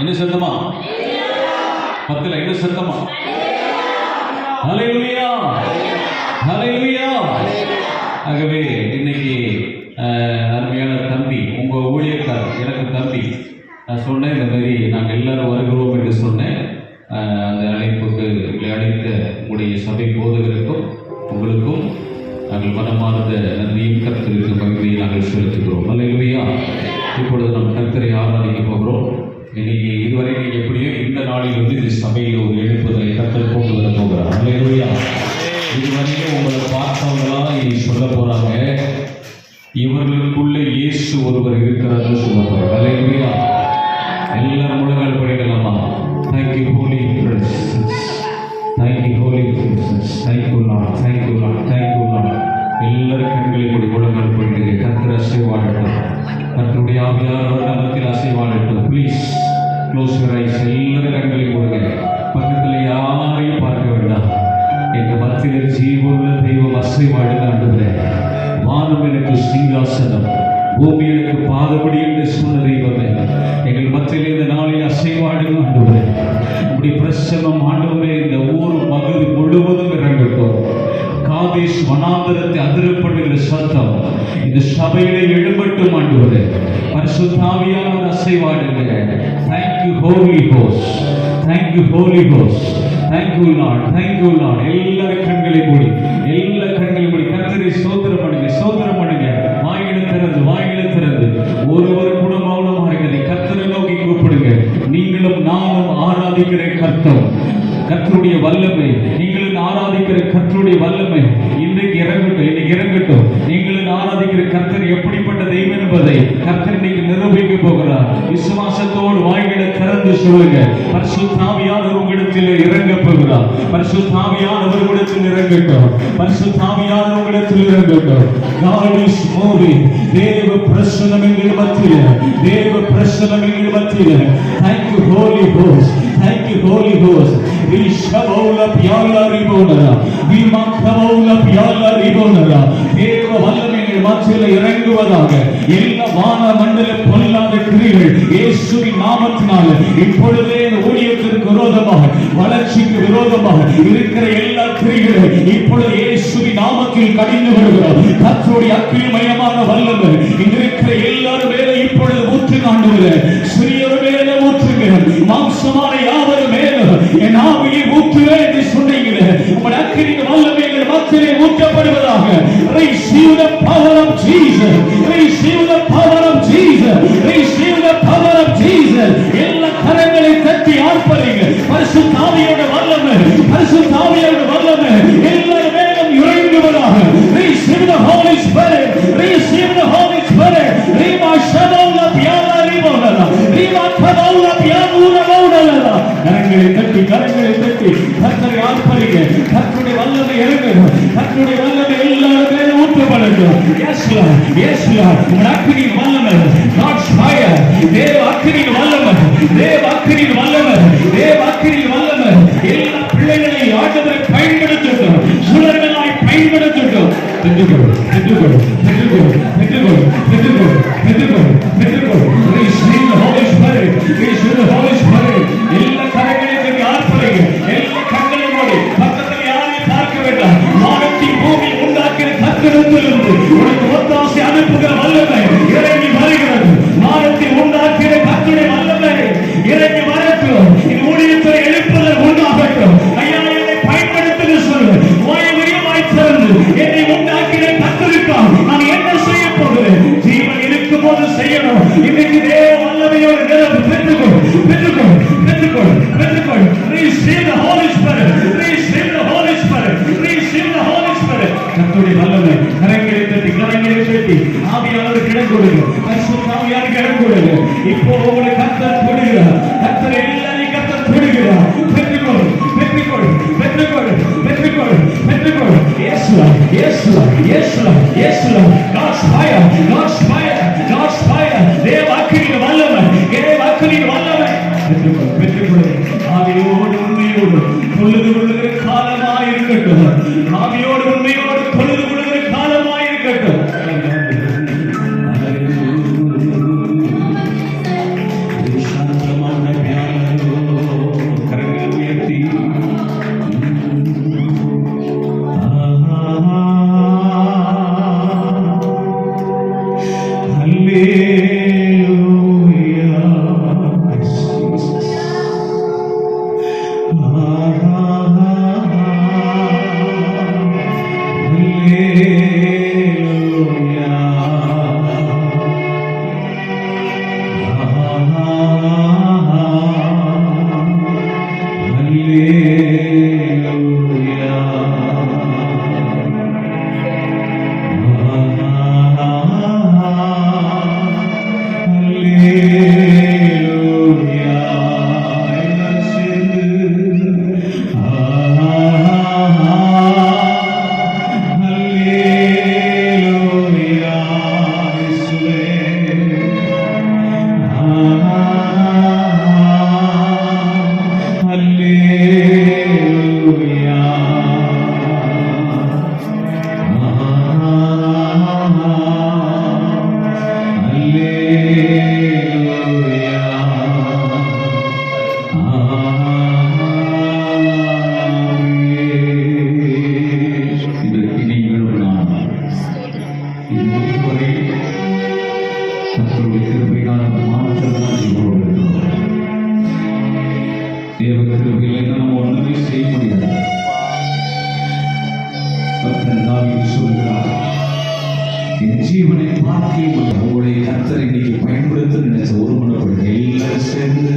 என்ன சத்தமா? பத்துல என்ன சத்தமா? ஹalleluya. ஹalleluya. ஆகவே இன்னைக்கு அருமையான தம்பி உங்க ஊழியக்கார் எனக்கு தம்பி நான் சொன்னேன் இந்த மாதிரி நாங்கள் எல்லாரும் வருகிறோம் என்று சொன்னேன் அந்த அழைப்புக்கு உங்களை அழைத்த உங்களுடைய சபை போதகருக்கும் உங்களுக்கும் நாங்கள் மனமார்ந்த நன்றியும் கருத்திற்கு பகுதியை நாங்கள் செலுத்துகிறோம் இவர்களுக்குள்ள இயேசு ஒருவர் இருக்கிறார் சொல்ல போறாங்க அல்லையா முழங்கால் படிக்கலாமா? Thank you holy thank you holy thank you நான் தேங்க்யூ நான் தேங்க்யூ நான் எல்லாரும் கண்களை கூட முழங்கால் படிக்க கத்திர அசைவாடட்டும் கத்தருடைய ஆவியானவர் நமத்தில் அசைவாடட்டும் ப்ளீஸ் க்ளோஸ் யுவர் ஐஸ் எல்லாரும் கண்களை கொடுங்க பக்கத்தில் யாரையும் பார்க்க வேண்டாம். எங்கள் மத்தியில் ஜீவனுள்ள தெய்வம் அசைவாடுதான் அனுப்புகிறேன் வானம் எனக்கு சிங்காசனம். பூமி எனக்கு பாதபடி என்று சொன்ன தெய்வமே. எங்கள் மத்தியில் இந்த நாளில் அசைவாடும் ஆண்டுகிறே அப்படி பிரசனம் ஆண்டவரே இந்த ஊர் பகுதி முழுவதும் இறங்கட்டும் காதேஷ் வனாந்தரத்தை அதிரப்படுகிற சத்தம். இந்த சபையில எழும்பட்டும் ஆண்டவரே. பரிசுத்தாவியான அசைவாடுங்க. Thank you holy ghost thank you holy ghost thank you lord thank you lord எல்லாரும் கண்களை மூடி எல்லா கண்களை மூடி கத்தரை சோதரம் பண்ணுங்க சோதரம் பண்ணுங்க. வாயில திறந்து வாயில திறந்து. ஒருவர் கூட மௌனமா இருக்கிறது கர்த்தரை நோக்கி கூப்பிடுங்க. நீங்களும் நானும் ஆராதிக்கிற கர்த்தம் கத்தருடைய வல்லமை நீங்களும் ஆராதிக்கிற கர்த்தருடைய வல்லமை இன்றைக்கு இறங்கட்டும் இன்னைக்கு இறங்கட்டும். நீங்களும் ஆராதிக்கிற கர்த்தர் எப்படிப்பட்ட தெய்வம் என்பதை கர்த்தர் இன்னைக்கு நிரூபிக்க போகிறார். விசுவாசத்தோடு வாய்களை திறந்து சொல்லுங்க. பரிசுத்தாவியானவர் உங்களிடத்தில் இறங்க போகிறார். பரிசுத்தாவியானவர் உங்களிடத்தில் இறங்கட்டும். பரிசுத்தாவியானவர் உங்களிடத்தில் இறங்கட்டும். God is moving. தேவ பிரசனம் எங்கள் மத்தியில். தேவ பிரசனம் எங்கள் மத்தியில். Thank you holy ghost. Thank you holy ghost. We shabawla pyala ribonara we makavawla pyala ribonara தேவ வல்லமை எங்கள் மத்தியில் இறங்குவதாக எல்லா வான மண்டல பொல்லாத கிரிகள் இயேசுவின் நாமத்தினால இப்பொழுதே ஊழியத்திற்கு விரோதமாக வளர்ச்சிக்கு விரோதமாக இருக்கிற எல்லா கிரிகளை இப்பொழுது இயேசுவின் நாமத்தில் கடிந்து வருகிறோம் கர்த்தருடைய அக்கினிமயமான வல்லமை இங்க இருக்கிற எல்லாரும் மேல இப்பொழுது ஊற்று காண்டுகிறேன் சிறியவர் மேல ஊற்றுகிற மாம்சமான வல்லமை பரிசுத்த வல்லமை எல்லாரும் மேலும் இறங்குவதாக receive the Holy Spirit receive the Holy Spirit ரீமா ஷதௌல பியாலா ரீமோலா ரீமா கதௌல பியானூர மௌடலா கரங்களை தட்டி கரங்களை தட்டி கர்த்தரை ஆர்ப்பரிங்க. கர்த்தருடைய வல்லமை இறங்கணும் கர்த்தருடைய வல்லமை எல்லாரும் மேலும் ஊற்றப்படட்டும் yes lord. Yes lord. உங்கள் அக்கினியின் வல்லமை. God's fire. தேவ அக்கினியின் வல்லமை. தேவ அக்கினியின் வல்லமை. 힘들고 요, 힘들고 요, 힘들고 요. இன்னைக்கு தேவ வல்லமையோடு நிரப்பு பெற்றுக்கொள் பெற்றுக்கொள் பெற்றுக்கொள் பெற்றுக்கொள். receive the Holy Spirit receive the Holy Spirit receive the Holy Spirit. கர்த்தருடைய வல்லமை கரங்களை தட்டி கரங்களை தட்டி ஆவியானவர் கிடம் கொடுங்க பரிசுத்த ஆவியானவர் கிடம் கொடுங்க இப்போ உங்களை கர்த்தர் தொடுகிறார். கர்த்தர் எல்லாரையும் கர்த்தர் தொடுகிறார். பெற்றுக்கொள் பெற்றுக்கொள் பெற்றுக்கொள் பெற்றுக்கொள் பெற்றுக்கொள். yes Lord yes Lord yes Lord yes Lord God's fire God's ஆவியோடு உண்மையோடு ஜீவனை பாக்கியம் உங்களுடைய கர்த்தர் இன்னைக்கு பயன்படுத்த நினைச்ச ஒருமனப்படுங்க எல்லாரும் சேர்ந்து